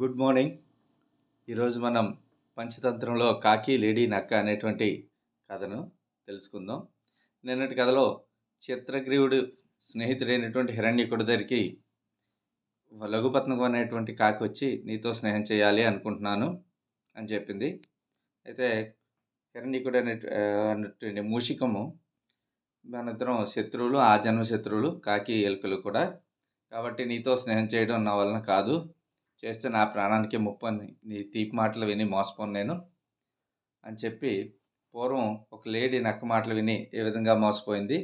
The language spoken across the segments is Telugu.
Good morning. ఈరోజు మనం పంచతంత్రంలో కాకి లేడీ నక్క అనేటువంటి కథను తెలుసుకుందాం. నిన్నటి కథలో చిత్రగ్రీవుడు స్నేహితుడైనటువంటి హిరణ్యకుడి దగ్గరికి లఘుపత్నం అనేటువంటి కాకి వచ్చి నీతో స్నేహం చేయాలి అనుకుంటున్నాను అని చెప్పింది. అయితే హిరణ్యకుడు అనే అన్నటువంటి మూషికము మనిద్దరం శత్రువులు ఆ జన్మ శత్రువులు కాకి ఎలుకలు కూడా. కాబట్టి నీతో స్నేహం చేయడం నా వలన కాదు. చేస్తే నా ప్రాణానికి ముప్పని నీ తీపి మాటలు విని మోసపోను నేను అని చెప్పి పూర్వం ఒక లేడీ నక్క మాటలు విని ఏ విధంగా మోసపోయింది.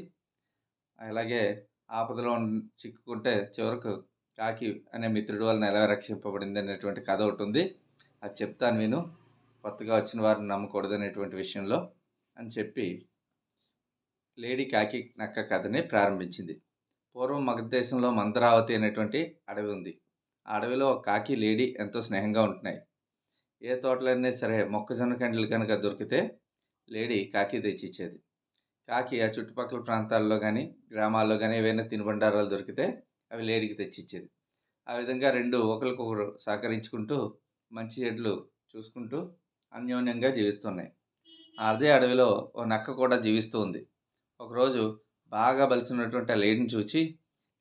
అలాగే ఆపదలో చిక్కుకుంటే చివరకు కాకి అనే మిత్రుడు వలన ఎలా రక్షింపబడింది అనేటువంటి కథ ఒకటి ఉంది. అది చెప్తాను విను. కొత్తగా వచ్చిన వారిని నమ్మకూడదు అనేటువంటి విషయంలో అని చెప్పి లేడీ కాకి నక్క కథని ప్రారంభించింది. పూర్వం మగధదేశంలో మందరావతి అనేటువంటి అడవి ఉంది. అడవిలో కాకి లేడీ ఎంతో స్నేహంగా ఉంటున్నాయి. ఏ తోటలైనా సరే మొక్కజొన్న కండ్లు కనుక దొరికితే లేడీ కాకి తెచ్చిచ్చేది. కాకి ఆ చుట్టుపక్కల ప్రాంతాల్లో కానీ గ్రామాల్లో కానీ ఏవైనా తినుబండారాలు దొరికితే అవి లేడీకి తెచ్చిచ్చేది. ఆ విధంగా రెండు ఒకరికొకరు సహకరించుకుంటూ మంచి చెడ్లు చూసుకుంటూ అన్యోన్యంగా జీవిస్తున్నాయి. అదే అడవిలో ఓ నక్క కూడా జీవిస్తూ ఉంది. ఒకరోజు బాగా బలిసినటువంటి ఆ లేడీని చూసి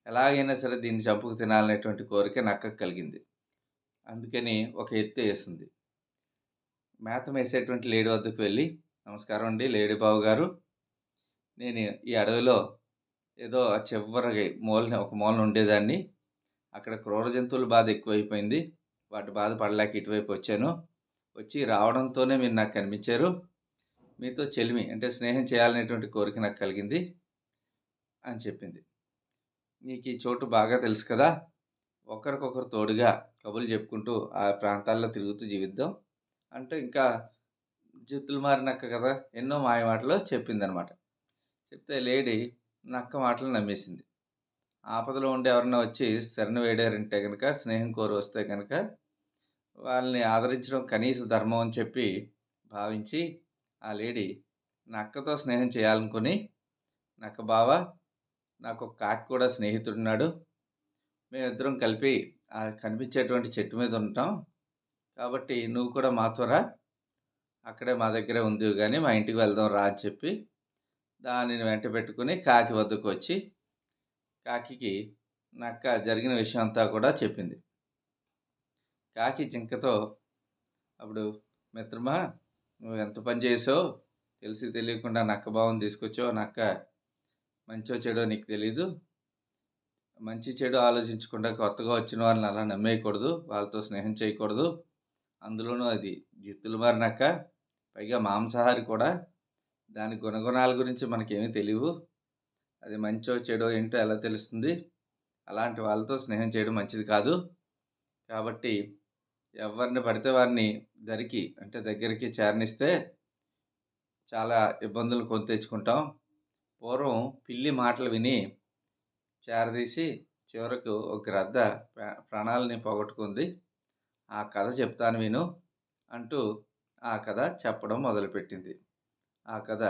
ఎలాగైనా సరే దీన్ని చంపుకు తినాలనేటువంటి కోరిక నక్కకు కలిగింది. అందుకని ఒక ఎత్తు వేసింది. మేత వేసేటువంటి లేడీ వద్దకు వెళ్ళి నమస్కారం అండి లేడీ బాబు గారు. నేను ఈ అడవిలో ఏదో చివరి మూలని ఒక మూలన ఉండేదాన్ని. అక్కడ క్రూర జంతువుల బాధ ఎక్కువైపోయింది. వాటి బాధ పడలేక ఇటువైపు వచ్చాను. వచ్చి రావడంతోనే మీరు నాకు కనిపించారు. మీతో చెలిమి అంటే స్నేహం చేయాలనేటువంటి కోరిక నాకు కలిగింది అని చెప్పింది. నీకు ఈ చోటు బాగా తెలుసు కదా. ఒకరికొకరు తోడుగా కబుర్లు చెప్పుకుంటూ ఆ ప్రాంతాల్లో తిరుగుతూ జీవిద్దాం. అంటే ఇంకా జిత్తులు మారినక్క కదా ఎన్నో మాయ మాటలు చెప్పిందనమాట. చెప్తే లేడీ నక్క మాటలు నమ్మేసింది. ఆపదలో ఉండి ఎవరన్నా వచ్చి శరణ వేడారంటే కనుక స్నేహం కోరి వస్తే కనుక వాళ్ళని ఆదరించడం కనీస ధర్మం అని చెప్పి భావించి ఆ లేడీ నక్కతో స్నేహం చేయాలనుకుని నక్క బావ నాకు ఒక కాకి కూడా స్నేహితుడున్నాడు. మేమిద్దరం కలిపి ఆ కనిపించేటువంటి చెట్టు మీద ఉంటాం. కాబట్టి నువ్వు కూడా మాతో రా. అక్కడే మా దగ్గరే ఉంది కానీ మా ఇంటికి వెళ్దాం రా అని చెప్పి దానిని వెంట పెట్టుకుని కాకి వద్దకు వచ్చి కాకి నక్క జరిగిన విషయం అంతా కూడా చెప్పింది. కాకి జింకతో అప్పుడు మిత్రమా నువ్వు ఎంత పని చేసావు? తెలిసి తెలియకుండా నక్క భావం తీసుకొచ్చావు. నక్క మంచో చెడో నీకు తెలీదు. మంచి చెడు ఆలోచించకుండా కొత్తగా వచ్చిన వాళ్ళని అలా నమ్మేయకూడదు వాళ్ళతో స్నేహం చేయకూడదు. అందులోనూ అది జిత్తులు మారినాక పైగా మాంసాహారి కూడా. దాని గుణగుణాల గురించి మనకేమీ తెలియవు. అది మంచో చెడో ఏంటో ఎలా తెలుస్తుంది? అలాంటి వాళ్ళతో స్నేహం చేయడం మంచిది కాదు. కాబట్టి ఎవరిని పడితే వారిని దరికి అంటే దగ్గరికి చేరనిస్తే చాలా ఇబ్బందులు కొని తెచ్చుకుంటాం. పూర్వం పిల్లి మాటలు విని చేరదీసి చివరకు ఒక గ్రద్ద ప్రాణాలని పోగొట్టుకుంది. ఆ కథ చెప్తాను విను అంటూ ఆ కథ చెప్పడం మొదలుపెట్టింది. ఆ కథ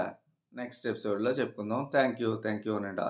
నెక్స్ట్ ఎపిసోడ్లో చెప్పుకుందాం. Thank you. Thank you and all.